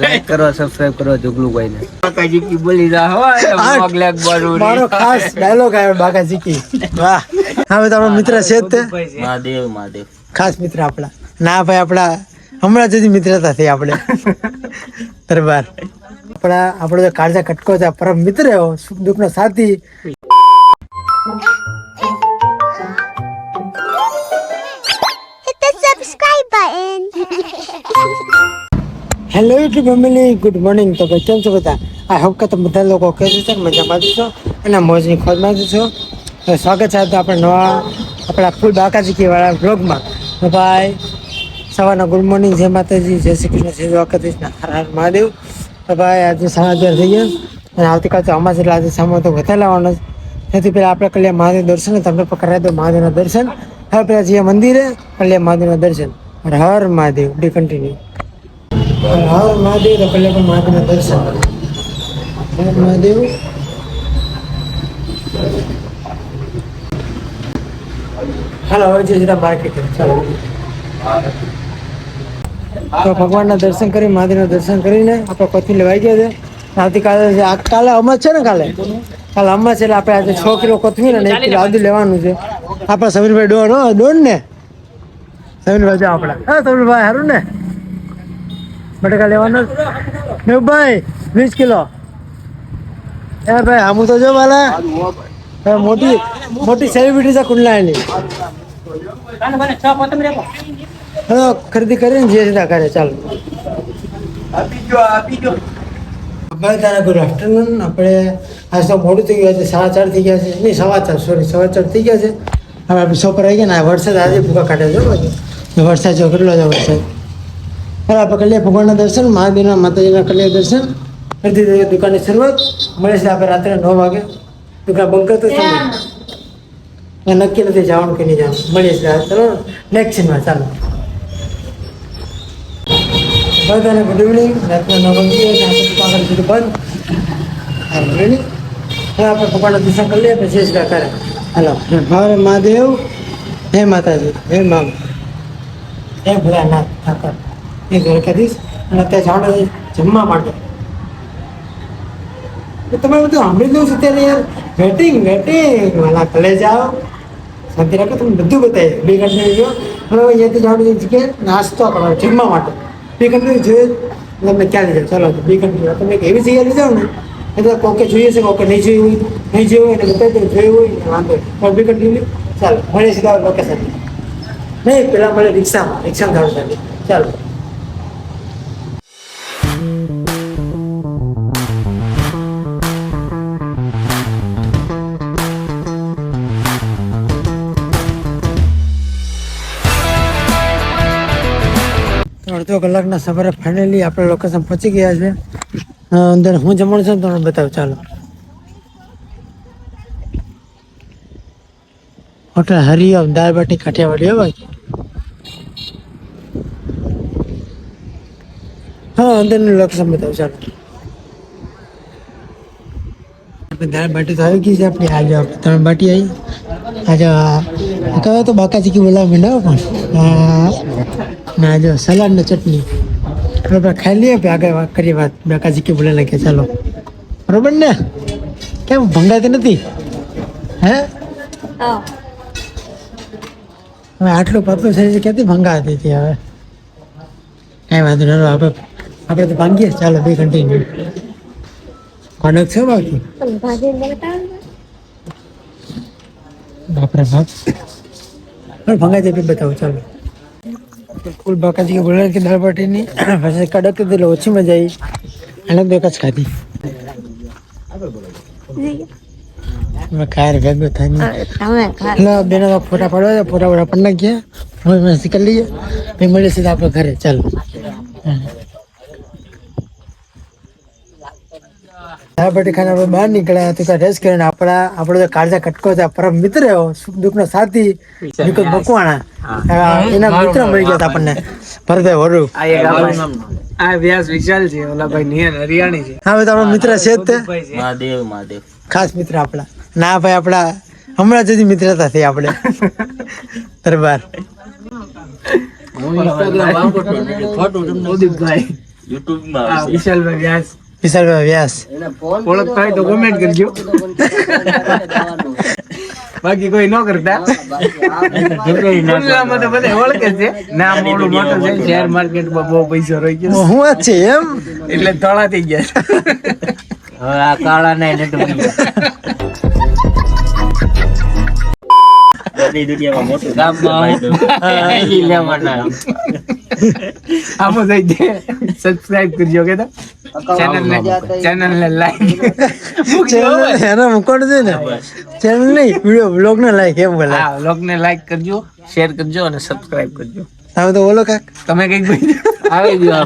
Like કરો subscribe કરો જુગલુભાઈ ને કાકાજી કી બોલી જા હો વ્લોગ લેગ બરું મારો ખાસ ડાયલોગ આવ્યો બાકા જીકી વાહ. હા ભાઈ મિત્ર છે તે. મહાદેવ મહાદેવ. ખાસ મિત્ર આપણા. ના ભાઈ આપણા હમણાં જુદી મિત્રતા થઈ આપણે. દરબાર. આપણા આપણો જે કાળજા કટકો છે પરમ મિત્ર એવો સુખ દુઃખનો સાથી. Hello YouTube family good morning તો ભાઈ, કેમ છો બધા? આઈ હોપ કે તમે બધા લોકો કે છે મજામાં છો અને મોજની ખોજમાં છો. તો સ્વાગત છે આપણે નવા, આપણા ફૂલ બાકાજી વાળા બ્લોગમાં તો ભાઈ, સવારના ગુડ મોર્નિંગ જય માતાજી, જય શ્રી કૃષ્ણ શ્રી દ્વારકાધીશ હર હર મહાદેવ. તો ભાઈ, આજે અગિયાર થઈ ગયા અને આવતીકાલ તો અમાસ એટલે આજે સામે તો વધારે લાવવાનો તેથી પહેલાં આપણે કલ્યા મહાદેવ દર્શન તમને પણ કરાવી દો મહાદેવના દર્શન. હવે પહેલાં જઈએ મંદિરે કલ્યા મહાદેવના દર્શન. હર હર મહાદેવ. ડી કન્ટિન્યુ હર મહાદેવ તો કલ્યા પણ મહાદેવના દર્શન હર મહાદેવ? હાલો, હવે માર્કેટ ચાલો. તો ભગવાનના દર્શન કરી, મહાદેવના દર્શન કરીને આપણે પતિ લેવાઈ ગયા છે. આવતીકાલે. કાલે અમર છે ને કાલે? કાલે છે એટલે આપણે આજે છ કિલો કોથમીર અને એક કિલો આદુ લેવાનું છે. આપણા સમીરભાઈ ડોન ડોન? ને સમીરભાઈ જો આપણા. હા સમીરભાઈ સારું ને? બટાકા લેવાનો ભાઈ, વીસ કિલો. એ ભાઈ આમ તો જો માલા. મોટી મોટી સેલિબ્રિટી છે કુંડલાની હવે ખરીદી કરીને જે સીધા કરે ચાલો. ભાઈ, તારા ગુડ આફ્ટરનૂન આપણે આજ તો મોડું થઈ ગયા છે, સાડા ચાર થઈ ગયા છે. નહીં, સવા ચાર સોરી સવા ચાર થઈ ગયા છે. હવે આપણે પર આવી ગયા ને વરસાદ આજે ભૂકા કાઢે છે. વરસાદ જો કેટલો છે વરસાદ? કરીએ ભગવાનના દર્શન મહાદેવના માતાજીના કલ્યાણ દર્શન. કરતી દુકાનની શરૂઆત. મળે છે આપણે રાત્રે નવ વાગે. દુકાન બંધ કરતો છે નક્કી નથી જવાનું કે નહીં જવાનું. મળીએ છીએ ચલો નેક્સ્ટ સીનમાં ચાલો. બધાને ગુડ ઇવનિંગ રાતના નવ વાગે કરી દીધું બંધ. હા ગુડ ઇવનિંગ હવે આપણે ભગવાનના દર્શન કરી લઈએ પછી જ કરે હલો. ભાવે મહાદેવ. હે માતાજી. હે મામ હે ભોળાનાથ ઠાકર. એ દ્વારકાધીશ અને ત્યાં છે જમવા માટે તમે બધું સાંભળી દઉં છું ત્યારે યાર. Waiting waiting. વાલા કલે જાઓ શાંતિ રાખો, તમને બધું બતાવી બે ઘંટા ગયો હવે અહીંયાથી છે જગ્યાએ નાસ્તો કરો જમવા માટે. બે ઘંટા જોઈએ. તમને ક્યાં લઈ જાઓ ચાલો, બે ઘંટા તમે એક એવી જગ્યાએ લઈ જાઓ ને, એટલે કોકે જોઈએ છે, કોકે નહીં જોયું હોય, નહીં જોયું હોય, એટલે બતાવી દો જોયું હોય ને વાંધો. પણ બે ઘંટા ચાલો મળે સીધા લોકેશન નહીં, પેલા મળે રિક્ષામાં રિક્ષામાં જવાનું ચાલો. અડધો કલાકના સફરે ફાઇનલી આપણે લોકેશન પહોંચી ગયા છે અ, અંદર હું જમણ છું ને તમને બતાવું ચાલો. હોટલ હરિયમ દાળ બાટી કાઠિયાવાડી હો ભાઈ. હા અંદરનું લોકેશન બતાવું ચાલો. આપણે દાળ બાટી તો આવી ગઈ છે આપણી આજે આપણે ત્રણ બાટી આવી. આજે આ કહે તો બાકાજી કી બોલાવ માંડ્યો પણ. આ ના જો સલાડ ને ચટણી. બરાબર ખાઈ લઈએ પછી આગળ વાત કરીએ વાત. બાકાજી કી બોલે લાગે ચાલો. બરોબર ને? કેમ ભંગાતી નથી? હે? હવે આટલું પતલું છે જે ક્યાંથી ભંગાતી હતી હવે? કાંઈ વાંધો નહીં હવે આપણે આપણે તો ભાંગીએ. ચાલો બે કન્ટિન્યુ કોનક છે બાકી? બાપરે બાપ. પણ ભંગા જેટલું બતાવો ચાલો. ફૂલ બાકાજી બોલે કે દાળ બાટીની પછી કડક હતી એટલે ઓછી મજા આવી. અને બે જ ખાધી. હવે ખાયર ભેગું થાય નહીં તમે ખા એટલે બેના ફોટા પાડવા છે, ફોટા ફોટા પડી નાખીએ હવે મસ્તી કરી લઈએ. પછી મળીએ સીધા આપણે ઘરે. ચાલો. આપણે બહાર નીકળ્યા તો કરીને આપણા આપણો જે કાળજા કટકો છે પરમ મિત્ર એવો સુખ દુઃખનો સાથી નિકોલ મકવાણા. એના મિત્ર મળી ગયા આપણને. ભરતભાઈ વરુ. આ વ્યાસ વિશાલ છે ઓલા ભાઈ નિયન હરિયાણી છે. હા ભાઈ આપણો મિત્ર છે જ તે. મહાદેવ મહાદેવ. ખાસ મિત્ર આપણા. ના ભાઈ આપણા હમણાં જુદી મિત્રતા થઈ આપણે. દરબાર. ઉદીપભાઈ યુટ્યુબમાં આ આવશે. વિશાલભાઈ વ્યાસ. વિશાલભાઈ વ્યાસ ઓળખતા હોય તો comment કરજો. બાકી કોઈ ન કરતા. ખુલ્લામાં તો બધા ઓળખે છે. નામ મોટું મોટું છે. શેર માર્કેટમાં બહુ પૈસો રહી ગયો. હું છે એમ? એટલે ધોળા થઈ ગયા હવે આ કાળા ના એટલે બધી દુનિયામાં મોટું આમાં જઈ સબસ્ક્રાઇબ કરજો કે ચેનલ ને ચેનલ ને લાઈક ચેનલ એને મૂકવાનું છે ને ચેનલ નહીં વીડિયો બ્લોગ ને લાઈક એમ બોલે હા વ્લોગ ને લાઈક કરજો શેર કરજો અને સબસ્ક્રાઇબ કરજો. તમે તો બોલો કાક. તમે કંઈક આવી ગયો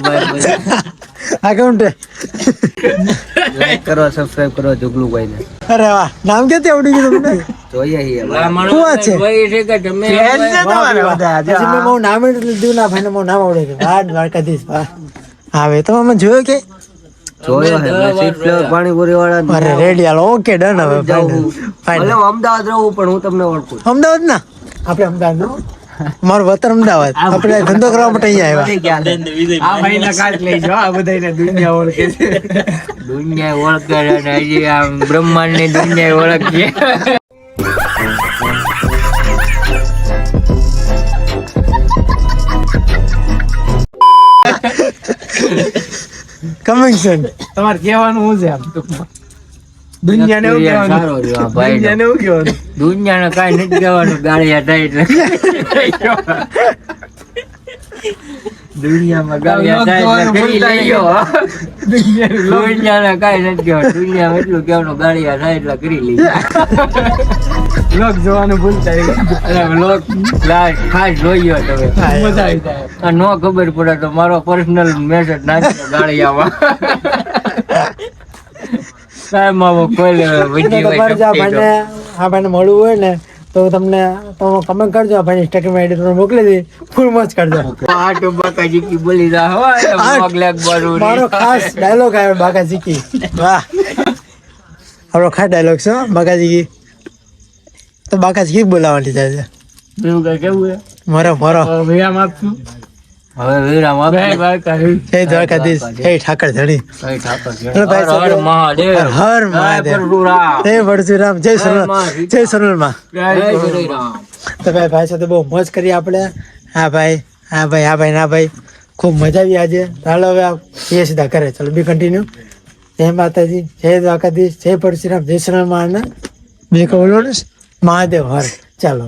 અકાઉન્ટ લાઈક કરો સબસ્ક્રાઇબ કરો જુગલુભાઈ ને અરે વાહ. નામ કે આવડી ગયું તમને? જોઈએ છે? પછી મેં નામ એટલે ના ભાઈને મારું નામ આવડે વાહ દ્વારકાધીશ હા હવે તો અમે જોયો કે જોયો હે મેં ફ્લેવર પાણીપુરી વાળા અરે રેડી હાલો ઓકે ડન હવે ફાઇનલ ભલે અમદાવાદ રહું પણ હું તમને ઓળખું અમદાવાદ ના આપણે અમદાવાદ મારું વતન અમદાવાદ. આપણે ધંધો કરવા માટે અહીંયા આવ્યા. આ ભાઈ ના કાચ લઈ જાઓ આ બધા દુનિયા ઓળખે છે. દુનિયા ઓળખે અને હજી આમ બ્રહ્માંડની દુનિયા ઓળખીએ. કમિંગ સન તમારે કહેવાનું શું છે આમ? દુનિયાને એવું સારો કહેવાનું. રહ્યો આ ભાઈ દુનિયાને એવું કહેવાનું. દુનિયાને કાંઈ નથી કહેવાનું. ગાળિયા થાય એટલે દુનિયામાં ગાળિયા થાય એટલે કરી લઈયો દુનિયાને કાંઈ નથી કહેવાનું દુનિયામાં એટલું કહેવાનું ગાળિયા થાય એટલે કરી લઈએ લોક જોવાનું ભૂલતા. અને લોક ખાસ જોઈએ તમે. મજા આવી જાય. નો ખબર પડે તો મારો પર્સનલ મેસેજ નાખ્યો ગાળિયામાં. સાહેબ મામો કોઈ ભાઈને આ ભાઈને મળવું હોય ને તો તમને તમે કમેન્ટ કરજો આપણે ભાઈ ઇન્સ્ટાગ્રામ આઈડી મોકલી દે ફૂલ મોજ કરજો. આટો બાકા જીકી બોલી જા હોય બ્લોગ લેગ બારું મારો ખાસ ડાયલોગ આવ્યો બાકાજી કી વાહ. આપણો ખાસ ડાયલોગ છે હો, બાકાજી કી તો બાકાજી કી બોલાવવાની જાય છે કેવું છે? મરો મરો. ભાઈ આમ આપશું. હવે વિરામ દ્વારકાધીશ ઠાકર ધણી ઠાકોર હર મહાદેવ. હર મહાદેવ. જય જય સોનલમાં. તો ભાઈ ભાઈ સાથે બહુ મોજ કરી આપણે. હા ભાઈ હા ભાઈ હા ભાઈ ના ભાઈ. ખૂબ મજા આવી આજે. ચાલો હવે એ સીધા કરે ચાલો બી કન્ટિન્યુ જય માતાજી જય દ્વારકાધીશ જય પરશુરામ જય સોનલમાં ને બે કહું ને. મહાદેવ હર. ચાલો.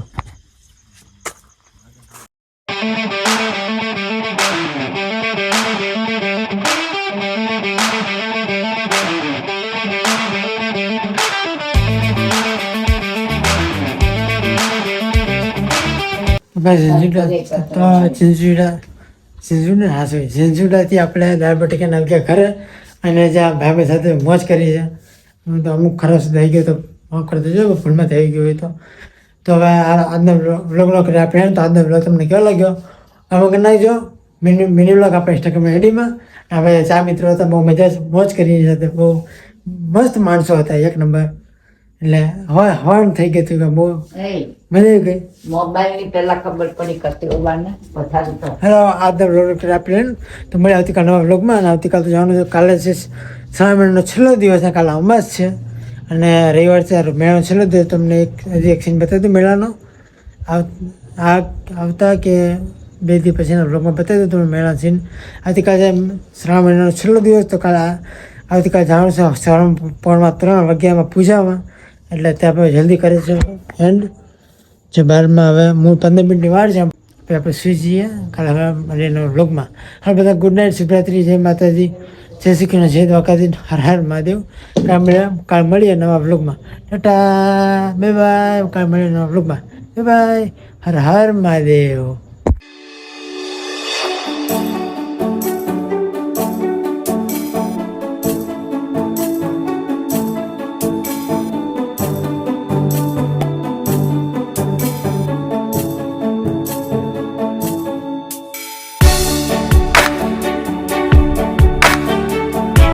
ભાઈ ઝીંઝુડા તો ઝીંઝુડા ઝીંઝુડા હા સોરી ઝીંઝુડાથી આપણે દાળબટી નલકે ઘરે અને જ્યાં ભાઈ સાથે મોજ કરી છે. હું તો અમુક ખરાશ થઈ ગયો તો માફ કરી દેજો ભૂલમાં થઈ ગયો હોય તો. તો હવે આ આજનો વ્લોગનો કરી આપણે. તો આજનો વ્લોગ તમને કેવો લાગ્યો? હવે કરી નાખજો મિની મિની વ્લોગ આપણે ઇન્સ્ટાગ્રામ આઈડીમાં. હવે ચા મિત્રો હતા બહુ મજા મોજ કરી સાથે બહુ મસ્ત માણસો હતા એક નંબર. એટલે હવે હોર્ન થઈ ગયું કે બહુ મજા ગઈ મોબાઈલની પહેલા ખબર પડી કરતી હોવાને વધારે તો. હેલો આજનો વ્લોગ આપણે તો મળે આવતીકાલ નવા વ્લોગમાં અને આવતીકાલ તો જવાનું છે. કાલે છે શ્રાવણ મહિનાનો છેલ્લો દિવસ છે કાલે અમાસ છે. અને રવિવાર છે મેળો છેલ્લો દિવસ. તમને એક હજી એક સીન બતાવી દઉં મેળાનો. આ આવતા કે બે દિવસ પછીના વ્લોગમાં બતાવી દઉં તમને મેળા સીન. આવતીકાલે શ્રાવણ મહિનાનો છેલ્લો દિવસ. તો કાલે આ- આવતીકાલે જવાનું છે શ્રાવણ પૌર્ણમાં ત્રણ વાગ્યામાં પૂજામાં. એટલે ત્યાં આપણે જલ્દી કરે છે. એન્ડ જે બારમાં હવે હું પંદર મિનિટની વાર છે આપણે સુઈ જઈએ. કાલે હવે મળીને વ્લોગમાં. હવે બધા ગુડ નાઇટ શિવરાત્રી જય માતાજી. જય શ્રી કૃષ્ણ, જય દ્વારકાજી હર હર મહાદેવ. કાલ મળીએ કાલ મળીએ નવા વ્લોગમાં. ટાટા બે બાય કાલ મળીએ નવા વ્લોગમાં. બે બાય હર હર મહાદેવ.